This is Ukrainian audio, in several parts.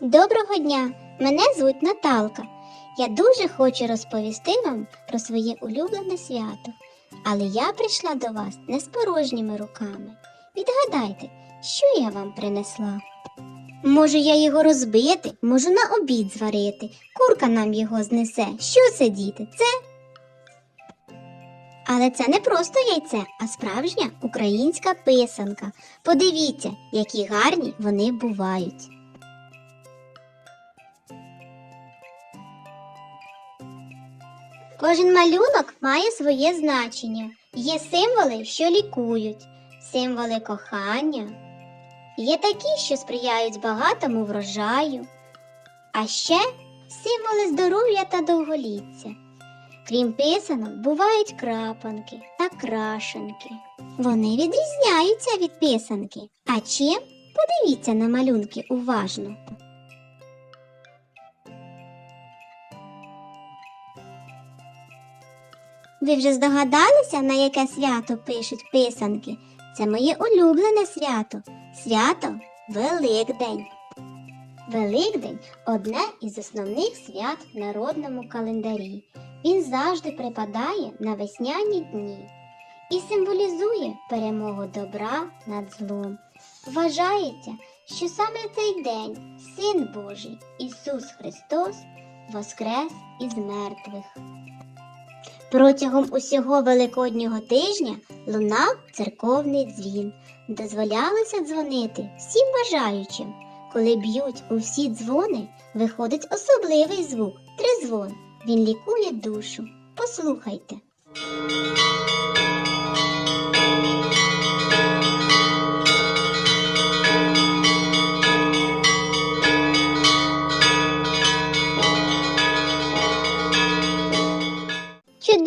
Доброго дня! Мене звуть Наталка. Я дуже хочу розповісти вам про своє улюблене свято. Але я прийшла до вас не з порожніми руками. Відгадайте, що я вам принесла? Можу я його розбити, можу на обід зварити. Курка нам його знесе. Що це, діти? Це. Але це не просто яйце, а справжня українська писанка. Подивіться, які гарні вони бувають. Кожен малюнок має своє значення. Є символи, що лікують, символи кохання. Є такі, що сприяють багатому врожаю, а ще символи здоров'я та довголіття. Крім писанок, бувають крапанки та крашенки. Вони відрізняються від писанки. А чим? Подивіться на малюнки уважно. Ви вже здогадалися, на яке свято пишуть писанки? Це моє улюблене свято. Свято Великдень. Великдень одне із основних свят в народному календарі. Він завжди припадає на весняні дні і символізує перемогу добра над злом. Вважається, що саме цей день Син Божий Ісус Христос воскрес із мертвих. Протягом усього великоднього тижня лунав церковний дзвін. Дозволялося дзвонити всім бажаючим. Коли б'ють у всі дзвони, виходить особливий звук тризвон. Він лікує душу. Послухайте.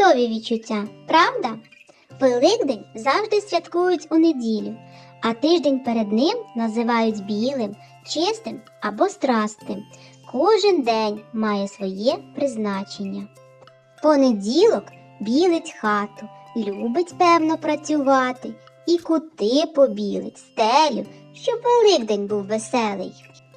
Чудові відчуття, правда? Великдень завжди святкують у неділю, а тиждень перед ним називають білим, чистим або страстним. Кожен день має своє призначення. Понеділок білить хату, любить певно працювати, і кути побілить, стелю, щоб Великдень був веселий.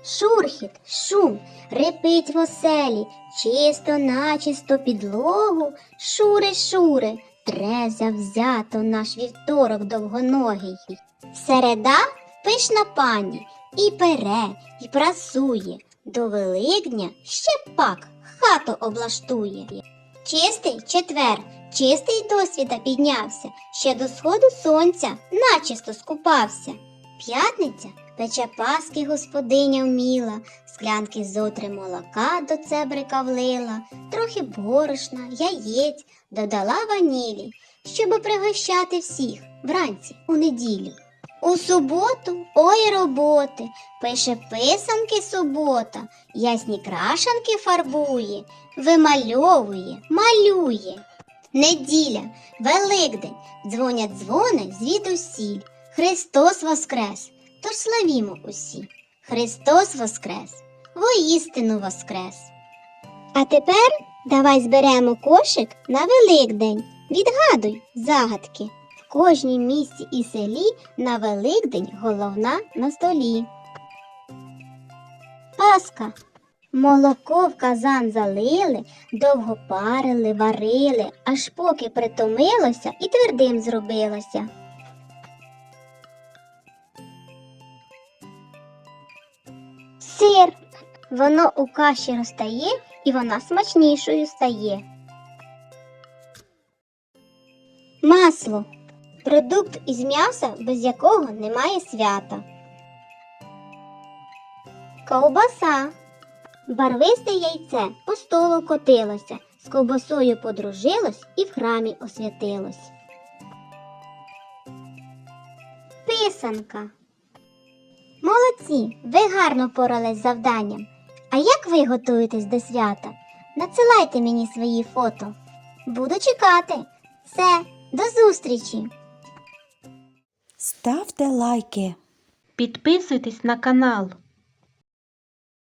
Шурхіт, шум, репить в оселі, чисто начисто підлогу, шури, шури, тре завзято наш вівторок довгоногий. Середа пишна пані, і пере, і прасує, до Великдня ще пак хату облаштує. Чистий четвер, чистий досвіта піднявся, ще до сходу сонця начисто скупався. П'ятниця пече паски господиня вміла, склянки зотри молока до цебрика влила, трохи борошна, яєць, додала ванілі, щоби пригощати всіх вранці у неділю. У суботу ой роботи, пише писанки субота, ясні крашанки фарбує, вимальовує, малює. Неділя, Великдень, дзвонять дзвони звідусіль. Христос Воскрес! Тож славімо усі. Христос Воскрес! Воістину Воскрес! А тепер давай зберемо кошик на Великдень. Відгадуй загадки. В кожній місті і селі на Великдень головна на столі. Паска. Молоко в казан залили, довго парили, варили, аж поки притомилося і твердим зробилося. Сир. Воно у каші розтає і вона смачнішою стає. Масло. Продукт із м'яса, без якого немає свята. Ковбаса. Барвисте яйце по столу котилося, з ковбасою подружилось і в храмі освятилось. Писанка. Молодці, ви гарно порались з завданням. А як ви готуєтесь до свята? Надсилайте мені свої фото. Буду чекати. Все, до зустрічі! Ставте лайки. Підписуйтесь на канал.